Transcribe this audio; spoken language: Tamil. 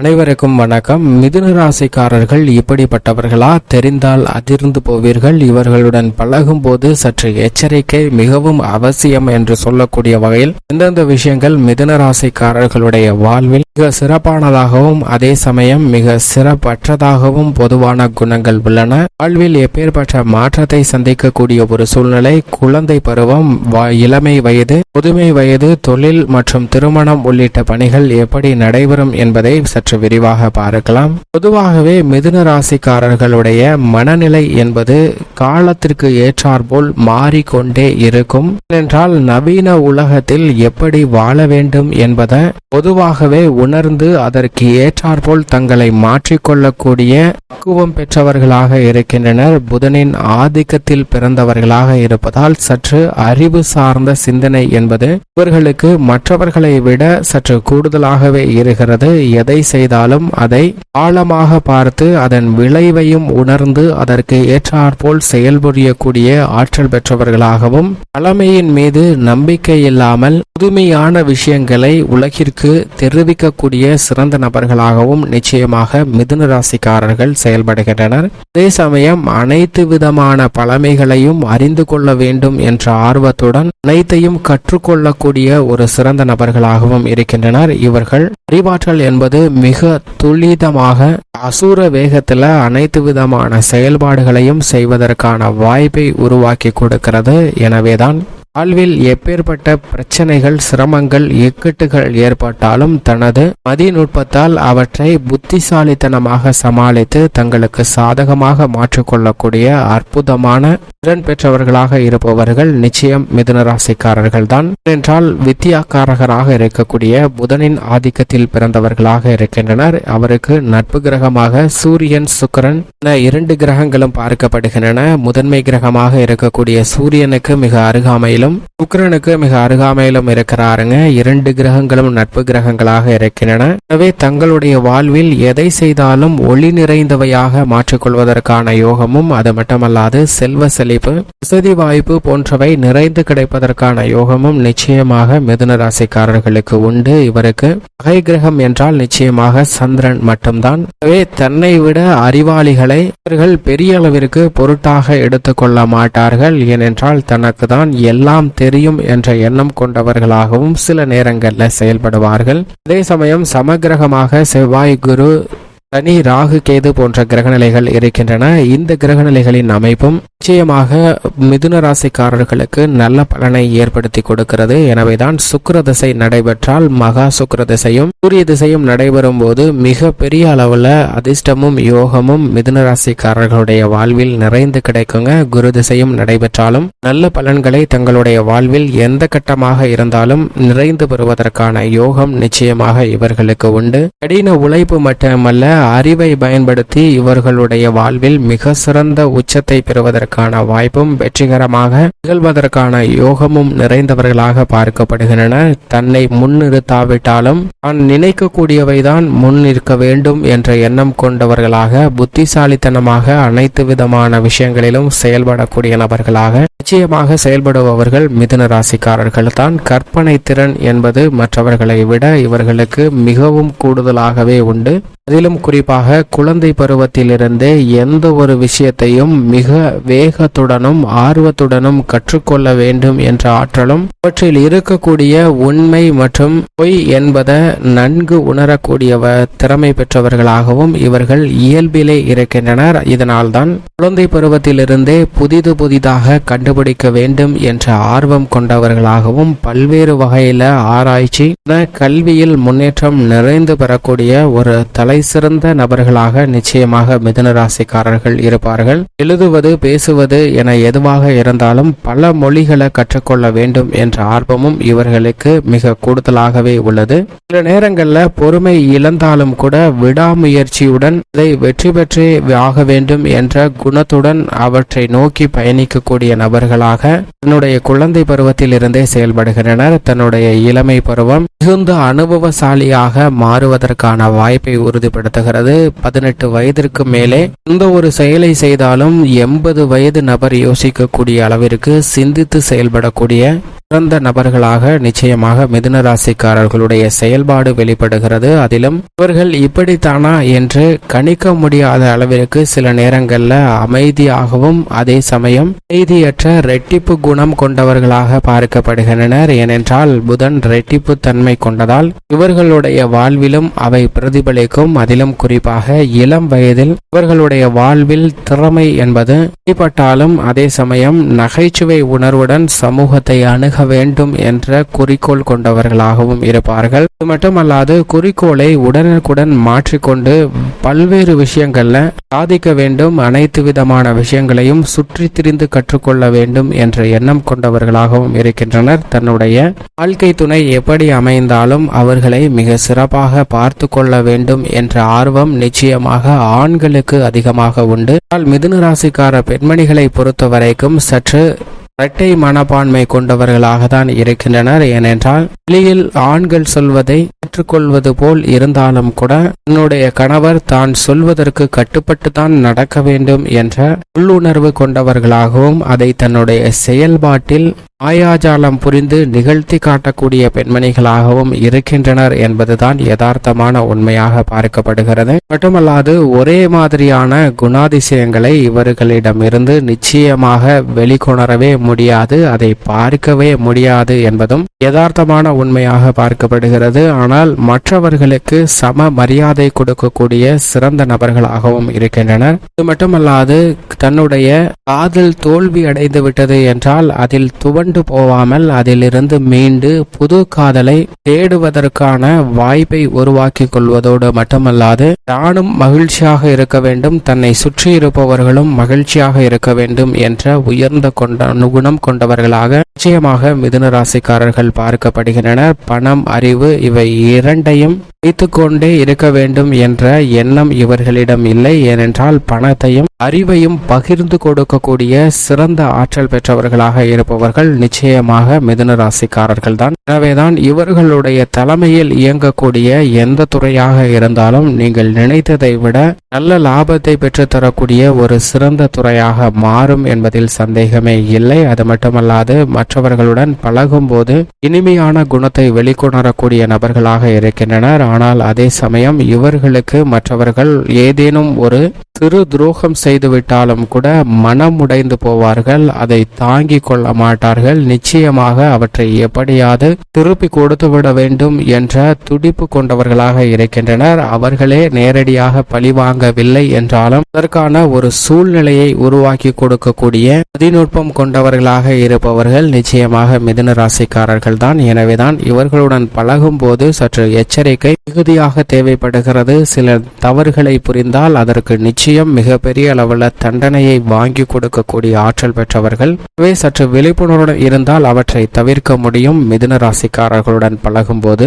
அனைவருக்கும் வணக்கம். மிதுன ராசிக்காரர்கள் இப்படிப்பட்டவர்களா? தெரிந்தால் அதிர்ந்து போவீர்கள். இவர்களுடன் பழகும் போது சற்று எச்சரிக்கை மிகவும் அவசியம் என்று சொல்லக்கூடிய வகையில் எந்தெந்த விஷயங்கள் மிதுன ராசிக்காரர்களுடைய வாழ்வில் மிக சிறப்பானதாகவும் அதே சமயம் மிக சிறப்பற்றதாகவும் பொதுவான குணங்கள் உள்ளன. வாழ்வில் எப்பேற்பட்ட மாற்றத்தை சந்திக்கக்கூடிய ஒரு சூழ்நிலை குழந்தை பருவம் இளமை வயது முதுமை வயது தொழில் மற்றும் திருமணம் உள்ளிட்ட பணிகள் எப்படி நடைபெறும் என்பதை சற்று விரிவாக பார்க்கலாம். பொதுவாகவே மிதுன ராசிக்காரர்களுடைய மனநிலை என்பது காலத்திற்கு ஏற்றாற்போல் மாறிக்கொண்டே இருக்கும். என்றால் நவீன உலகத்தில் எப்படி வாழ வேண்டும் என்பதை பொதுவாகவே உணர்ந்து அதற்கு ஏற்றாற்போல் தங்களை மாற்றிக்கொள்ளக்கூடிய பக்குவம் பெற்றவர்களாக இருக்கின்றனர். புதனின் ஆதிக்கத்தில் பிறந்தவர்களாக இருப்பதால் சற்று அறிவு சார்ந்த சிந்தனை என்பது இவர்களுக்கு மற்றவர்களை விட சற்று கூடுதலாகவே இருக்கிறது. எதை செய்தாலும் அதை ஆழமாக பார்த்து அதன் விளைவையும் உணர்ந்து அதற்கு ஏற்றாற்போல் செயல்புரியக்கூடிய ஆற்றல் பெற்றவர்களாகவும் தலைமையின் மீது நம்பிக்கை இல்லாமல் புதுமையான விஷயங்களை உலகிற்கு தெரிவிக்கக்கூடிய சிறந்த நபர்களாகவும் நிச்சயமாக மிதுன ராசிக்காரர்கள் செயல்படுகின்றனர். அதே சமயம் அனைத்து விதமான பழமைகளையும் அறிந்து கொள்ள வேண்டும் என்ற ஆர்வத்துடன் அனைத்தையும் கற்றுக்கொள்ளக்கூடிய ஒரு சிறந்த நபர்களாகவும் இருக்கின்றனர். இவர்கள் அறிவாற்றல் என்பது மிக துல்லிதமாக அசூர வேகத்துல அனைத்து விதமான செயல்பாடுகளையும் செய்வதற்கான வாய்ப்பை உருவாக்கி கொடுக்கிறது. எனவேதான் வாழ்வில் எப்பேற்பட்ட பிரச்சனைகள் சிரமங்கள் இக்கட்டுகள் ஏற்பட்டாலும் தனது மதிநுட்பத்தால் அவற்றை புத்திசாலித்தனமாக சமாளித்து தங்களுக்கு சாதகமாக மாற்றிக்கொள்ளக்கூடிய அற்புதமான திறன் பெற்றவர்களாக இருப்பவர்கள் நிச்சயம் மிதுனராசிக்காரர்கள் தான் என்றால் வித்தியாக்காரகராக இருக்கக்கூடிய புதனின் ஆதிக்கத்தில் பிறந்தவர்களாக இருக்கின்றனர். அவருக்கு நட்பு கிரகமாக சூரியன் சுக்கிரன் என இரண்டு கிரகங்களும் பார்க்கப்படுகின்றன. முதன்மை கிரகமாக இருக்கக்கூடிய சூரியனுக்கு மிக அருகாமையிலும் சுக்கரனுக்கு மிக அருகாமையிலும் இருக்கிறாருங்க. இரண்டு கிரகங்களும் நட்பு கிரகங்களாக இருக்கின்றன. எனவே தங்களுடைய வாழ்வில் எதை செய்தாலும் ஒளி நிறைந்தவையாக மாற்றிக்கொள்வதற்கான யோகமும் அது மட்டுமல்லாது செல்வ செழிப்பு வசதி வாய்ப்பு போன்றவை நிறைந்து கிடைப்பதற்கான யோகமும் நிச்சயமாக மிதுன ராசிக்காரர்களுக்கு உண்டு. இவருக்கு பகை கிரகம் என்றால் நிச்சயமாக சந்திரன் மட்டும்தான். எனவே தன்னை விட அறிவாளிகளை இவர்கள் பெரிய அளவிற்கு பொருட்டாக எடுத்துக்கொள்ள மாட்டார்கள். ஏனென்றால் தனக்கு தான் எல்லா எல்லாம் தெரியும் என்ற எண்ணம் கொண்டவர்களாகவும் சில நேரங்களில் செயல்படுவார்கள். அதே சமயம் சமகிரகமாக செவ்வாய் குரு சனி ராகு கேது போன்ற கிரகநிலைகள் இருக்கின்றன. இந்த கிரகநிலைகளின் அமைப்பும் நிச்சயமாக மிதுன ராசிக்காரர்களுக்கு நல்ல பலனை ஏற்படுத்தி கொடுக்கிறது. எனவேதான் சுக்கர திசை நடைபெற்றால் மகா சுக்கர திசையும் சூரிய திசையும் நடைபெறும் போது மிக பெரிய அளவுல அதிர்ஷ்டமும் யோகமும் மிதுன ராசிக்காரர்களுடைய வாழ்வில் நிறைந்து கிடைக்குங்க. குரு திசையும் நடைபெற்றாலும் நல்ல பலன்களை தங்களுடைய வாழ்வில் எந்த கட்டமாக இருந்தாலும் நிறைந்து பெறுவதற்கான யோகம் நிச்சயமாக இவர்களுக்கு உண்டு. கடின உழைப்பு மட்டுமல்ல அறிவை பயன்படுத்தி இவர்களுடைய வாழ்வில் மிக சிறந்த உச்சத்தை பெறுவதற்கான வாய்ப்பும் வெற்றிகரமாக நிகழ்வதற்கான யோகமும் நிறைந்தவர்களாக பார்க்கப்படுகின்றன. தன்னை முன்னிறுத்தாவிட்டாலும் தான் நினைக்கக்கூடியவைதான் முன் நிற்க வேண்டும் என்ற எண்ணம் கொண்டவர்களாக புத்திசாலித்தனமாக அனைத்து விதமான விஷயங்களிலும் செயல்படக்கூடிய நபர்களாக நிச்சயமாக செயல்படுபவர்கள் மிதுன ராசிக்காரர்கள் தான் கற்பனை திறன் என்பது மற்றவர்களை விட இவர்களுக்கு மிகவும் கூடுதலாகவே உண்டு. அதிலும் குறிப்பாக குழந்தை பருவத்திலிருந்தே எந்த ஒரு விஷயத்தையும் மிக வேகத்துடனும் ஆர்வத்துடனும் கற்றுக்கொள்ள வேண்டும் என்ற ஆற்றலும் அவற்றில் இருக்கக்கூடிய உண்மை மற்றும் பொய் என்பதை நன்கு உணரக்கூடிய திறமை பெற்றவர்களாகவும் இவர்கள் இயல்பிலே இருக்கின்றனர். இதனால்தான் குழந்தை பருவத்திலிருந்தே புதிது புதிதாக கண்டு கண்டுபிடிக்க வேண்டும் என்ற ஆர்வம் கொண்டவர்களாகவும் பல்வேறு வகையில ஆராய்ச்சி கல்வியில் முன்னேற்றம் நிறைந்து பெறக்கூடிய ஒரு தலை சிறந்த நபர்களாக நிச்சயமாக மிதுன ராசிக்காரர்கள் இருப்பார்கள். எழுதுவது பேசுவது என எதுவாக இருந்தாலும் பல மொழிகளை கற்றுக்கொள்ள வேண்டும் என்ற ஆர்வமும் இவர்களுக்கு மிக கூடுதலாகவே உள்ளது. சில நேரங்களில் பொறுமை இழந்தாலும் கூட விடாமுயற்சியுடன் இதை வெற்றி பெற்றே ஆக வேண்டும் என்ற குணத்துடன் அவற்றை நோக்கி பயணிக்கக்கூடிய நபர் நபர்களாக தன்னுடைய குழந்தை பருவத்தில் இருந்தே செயல்படுகின்றனர். தன்னுடைய இளமை பருவம் மிகுந்த அனுபவசாலியாக மாறுவதற்கான வாய்ப்பை உறுதிப்படுத்துகிறது. பதினெட்டு வயதிற்கு மேலே எந்த ஒரு செயலை செய்தாலும் எண்பது வயது நபர் யோசிக்கக்கூடிய அளவிற்கு சிந்தித்து செயல்படக்கூடிய சிறந்த நபர்களாக நிச்சயமாக மிதுன ராசிக்காரர்களுடைய செயல்பாடு வெளிப்படுகிறது. அதிலும் இவர்கள் இப்படித்தானா என்று கணிக்க முடியாத அளவிற்கு சில நேரங்களில் அமைதியாகவும் அதே சமயம் அமைதியற்ற ரெட்டிப்பு குணம் கொண்டவர்களாக பார்க்கப்படுகின்றனர். ஏனென்றால் புதன் ரெட்டிப்பு தன்மை கொண்டதால் இவர்களுடைய வாழ்விலும் அவை பிரதிபலிக்கும். அதிலும் குறிப்பாக இளம் வயதில் இவர்களுடைய வாழ்வில் திறமை என்பது வெளிப்பட்டாலும் அதே சமயம் நகைச்சுவை உணர்வுடன் சமூகத்தை அணுக வேண்டும் என்ற குறிக்கோள் கொண்டவர்களாகவும் இருப்பார்கள். இது மட்டுமல்லாது குறிக்கோளை உடனுக்குடன் மாற்றிக்கொண்டு பல்வேறு விஷயங்கள்ல சாதிக்க வேண்டும் அனைத்து விதமான விஷயங்களையும் சுற்றி திரிந்து கற்றுக்கொள்ள வேண்டும் என்ற எண்ணம் கொண்டவர்களாகவும் இருக்கின்றனர். தன்னுடைய வாழ்க்கை துணை எப்படி அமைந்தாலும் அவர்களை மிக சிறப்பாக பார்த்து கொள்ள வேண்டும் என்ற ஆர்வம் நிச்சயமாக ஆண்களுக்கு அதிகமாக உண்டு. ஆனால் மிதுன ராசிக்கார பெண்மணிகளை பொறுத்தவரைக்கும் சற்று இரட்டை மனப்பான்மை கொண்டவர்களாக தான் இருக்கின்றனர். ஏனென்றால் வெளியில் ஆண்கள் சொல்வதை ஏற்றுக்கொள்வது போல் இருந்தாலும் கூட தன்னுடைய கணவர் தான் சொல்வதற்கு கட்டுப்பட்டு தான் நடக்க வேண்டும் என்ற உள்ளுணர்வு கொண்டவர்களாகவும் அதை தன்னுடைய செயல்பாட்டில் மாயாஜாலம் புரிந்து நிகழ்த்தி காட்டக்கூடிய பெண்மணிகளாகவும் இருக்கின்றனர் என்பதுதான் யதார்த்தமான உண்மையாக பார்க்கப்படுகிறது. மட்டுமல்லாது ஒரே மாதிரியான குணாதிசயங்களை இவர்களிடமிருந்து நிச்சயமாக வெளிக்கொணரவே முடியாது அதை பார்க்கவே முடியாது என்பதும் யதார்த்தமான உண்மையாக பார்க்கப்படுகிறது. ஆனால் மற்றவர்களுக்கு சம மரியாதை கொடுக்கக்கூடிய சிறந்த நபர்களாகவும் இருக்கின்றனர். இது மட்டுமல்லாது தன்னுடைய காதல் தோல்வி அடைந்து விட்டது என்றால் அதில் துவன் துவண்டு போகாமல் அதிலிருந்து மீண்டு புது காதலை தேடுவதற்கான வாய்ப்பை உருவாக்கி கொள்வதோடு மட்டுமல்லாது தானும் மகிழ்ச்சியாக இருக்க வேண்டும் தன்னை சுற்றி இருப்பவர்களும் மகிழ்ச்சியாக இருக்க வேண்டும் என்ற உயர்ந்த கொண்ட குணம் கொண்டவர்களாக நிச்சயமாக மிதுன ராசிக்காரர்கள் பார்க்கப்படுகின்றனர். பணம் அறிவு இவை இரண்டையும் வைத்துக்கொண்டே இருக்க வேண்டும் என்ற எண்ணம் இவர்களிடம் இல்லை. ஏனென்றால் பணத்தையும் அறிவையும் பகிர்ந்து கொடுக்கக்கூடிய சிறந்த ஆற்றல் பெற்றவர்களாக இருப்பவர்கள் நிச்சயமாக மிதுன ராசிக்காரர்கள் தான். எனவேதான் இவர்களுடைய தலைமையில் இயங்கக்கூடிய எந்த துறையாக இருந்தாலும் நீங்கள் நினைத்ததை விட நல்ல லாபத்தை பெற்றுத்தரக்கூடிய ஒரு சிறந்த துறையாக மாறும் என்பதில் சந்தேகமே இல்லை. அது மட்டுமல்லாது மற்றவர்களுடன் பழகும் போது இனிமையான குணத்தை வெளிக்கொணரக்கூடிய நபர்களாக இருக்கின்றனர். ஆனால் அதே சமயம் இவர்களுக்கு மற்றவர்கள் ஏதேனும் ஒரு சிறு துரோகம் செய்துவிட்டாலும் கூட மனம் உடைந்து போவார்கள் அதை தாங்கி கொள்ள மாட்டார்கள். நிச்சயமாக அவற்றை எப்படியாவது திருப்பி கொடுத்து விட வேண்டும் என்ற துடிப்பு கொண்டவர்களாக இருக்கின்றனர். அவர்களே நேரடியாக பழிவாங்கவில்லை என்றாலும் அதற்கான ஒரு சூழ்நிலையை உருவாக்கி கொடுக்கக்கூடிய அதிநுட்பம் கொண்டவர்களாக இருப்பவர்கள் நிச்சயமாக மிதுன ராசிக்காரர்கள் தான். எனவேதான் இவர்களுடன் பழகும் போது சற்று எச்சரிக்கை மிகுதியாக தேவைப்படுகிறது. சில தவறுகளை புரிந்தால் அதற்கு நிச்சயம் நிச்சயம் மிகப்பெரிய அளவில் தண்டனையை வாங்கி கொடுக்கக்கூடிய ஆற்றல் பெற்றவர்கள். எனவே சற்று விழிப்புணர்வுடன் இருந்தால் அவற்றை தவிர்க்க முடியும். மிதுன ராசிக்காரர்களுடன் பழகும்போது